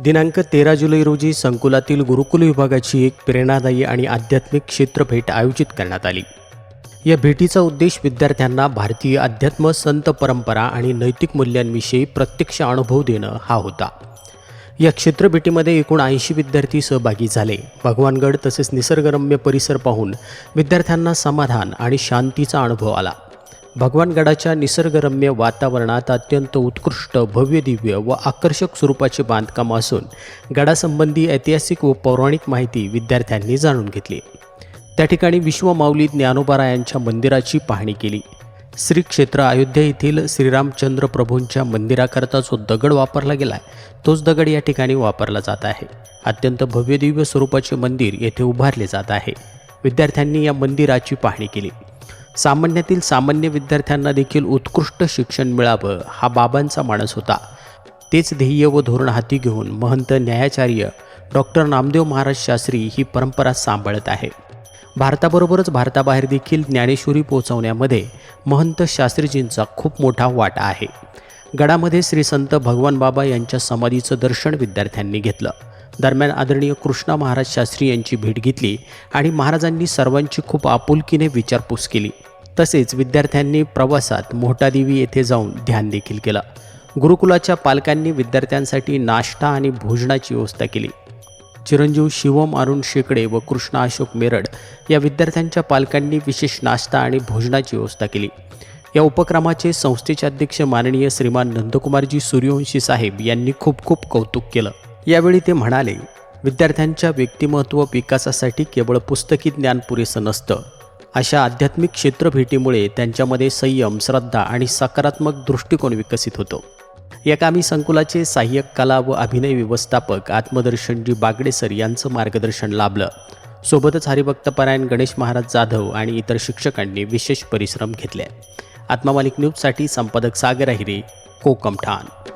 दिनांक तेरा जुलै रोजी संकुलातील गुरुकुल विभागाची एक प्रेरणादायी आणि आध्यात्मिक क्षेत्रभेट आयोजित करण्यात आली. या भेटीचा उद्देश विद्यार्थ्यांना भारतीय अध्यात्म संत परंपरा आणि नैतिक मूल्यांविषयी प्रत्यक्ष अनुभव देणं हा होता. या क्षेत्रभेटीमध्ये एकूण ऐंशी विद्यार्थी सहभागी झाले. भगवानगड तसेच निसर्गरम्य परिसर पाहून विद्यार्थ्यांना समाधान आणि शांतीचा अनुभव आला. भगवानगडाच्या निसर्गरम्य वातावरणात अत्यंत उत्कृष्ट भव्य दिव्य व आकर्षक स्वरूपाचे बांधकाम असून गडासंबंधी ऐतिहासिक व पौराणिक माहिती विद्यार्थ्यांनी जाणून घेतली. त्या ठिकाणी विश्वमाऊली ज्ञानोबारायांच्या मंदिराची पाहणी केली. श्री क्षेत्र अयोध्या येथील श्रीरामचंद्र प्रभूंच्या मंदिराकरता जो दगड वापरला गेलाय तोच दगड या ठिकाणी वापरला जात आहे. अत्यंत भव्यदिव्य स्वरूपाचे मंदिर येथे उभारले जात आहे. विद्यार्थ्यांनी या मंदिराची पाहणी केली. सामान्यातील सामान्य विद्यार्थ्यांना देखील उत्कृष्ट शिक्षण मिळावं हा बाबांचा माणस होता. तेच ध्येय व धोरण हाती घेऊन महंत न्यायाचार्य डॉक्टर नामदेव महाराज शास्त्री ही परंपरा सांभाळत आहे. भारताबरोबरच भारताबाहेर देखील ज्ञानेश्वरी पोहोचवण्यामध्ये महंत शास्त्रीजींचा खूप मोठा वाटा आहे. गडामध्ये श्री संत भगवान बाबा यांच्या समाधीचं दर्शन विद्यार्थ्यांनी घेतलं. दरम्यान आदरणीय कृष्णा महाराज शास्त्री यांची भेट घेतली आणि महाराजांनी सर्वांची खूप आपुलकीने विचारपूस केली. तसेच विद्यार्थ्यांनी प्रवासात मोहटादेवी येथे जाऊन ध्यान देखील केलं. गुरुकुलाच्या पालकांनी विद्यार्थ्यांसाठी नाश्ता आणि भोजनाची व्यवस्था केली. चिरंजीव शिवम अरुण शेकडे व कृष्णा अशोक मेरड या विद्यार्थ्यांच्या पालकांनी विशेष नाश्ता आणि भोजनाची व्यवस्था केली. या उपक्रमाचे संस्थेचे अध्यक्ष माननीय श्रीमान नंदकुमारजी सूर्यवंशी साहेब यांनी खूप खूप कौतुक केलं. यावेळी ते म्हणाले विद्यार्थ्यांच्या व्यक्तिमत्व विकासासाठी केवळ पुस्तकी ज्ञान पुरेसं नसतं. अशा आध्यात्मिक क्षेत्रभेटीमुळे त्यांच्यामध्ये संयम श्रद्धा आणि सकारात्मक दृष्टिकोन विकसित होतो. या कामी संकुलाचे सहाय्यक कला व अभिनय व्यवस्थापक आत्मदर्शनजी बागडे सर यांचं मार्गदर्शन लाभलं. सोबतच हरिभक्तपरायण गणेश महाराज जाधव आणि इतर शिक्षकांनी विशेष परिश्रम घेतले. आत्मामालिक न्यूजसाठी संपादक सागर अहिरे कोकम ठाण.